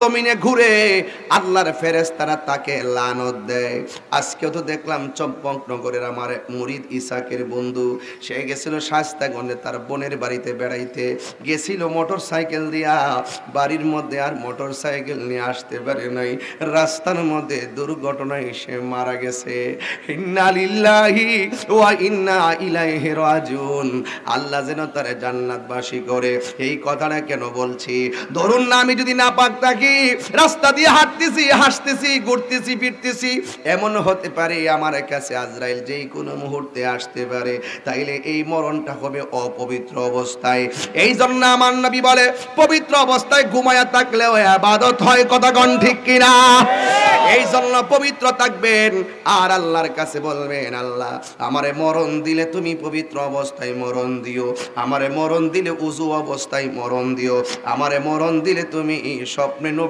জমিনে ঘুরে আল্লাহর ফেরেস্তারা তাকে লানত দেয়। আজকেও তো দেখলাম চম্পকনগরের আমার মুরিদ ইসাকের বন্ধু, সে গেছিল শাস্তাগঞ্জে তার বোনের বাড়িতে বেড়াইতে। গেছিল মোটর সাইকেল দিয়া, বাড়ির মধ্যে আর মোটর সাইকেল নিয়ে আসতে পারে নাই। রাস্তার মধ্যে দুর্ঘটনায় সে মারা গেছে। আল্লাহ যেন তারে জান্নাতবাসী করে। এই কথাটা কেন বলছি? ধরুন না আমি যদি না পাক থাকি রাস্তা দিয়ে হাঁটতেছি, হাসতেছি, ঘুরতেছি, ফিরতেছি। এমন হতে পারে আমার কাছে আজরাইল যেই কোনো মুহূর্তে আসতে পারে। তাইলে এই মরণটা হবে অপবিত্র অবস্থায়। এই জন্য আমার নবী বলে, পবিত্র অবস্থায় ঘুমায়া থাকলেও আবাদত হয় কথা ঠিক কিনা? এই জন্য পবিত্র থাকবেন। আর আল্লাহর কাছে বলবেন, আল্লাহ, আমারে মরণ দিলে তুমি পবিত্র অবস্থায় মরণ দিও। আমারে মরণ দিলে উজু অবস্থায় মরণ দিও। আমারে মরণ দিলে তুমি স্বপ্নে নবী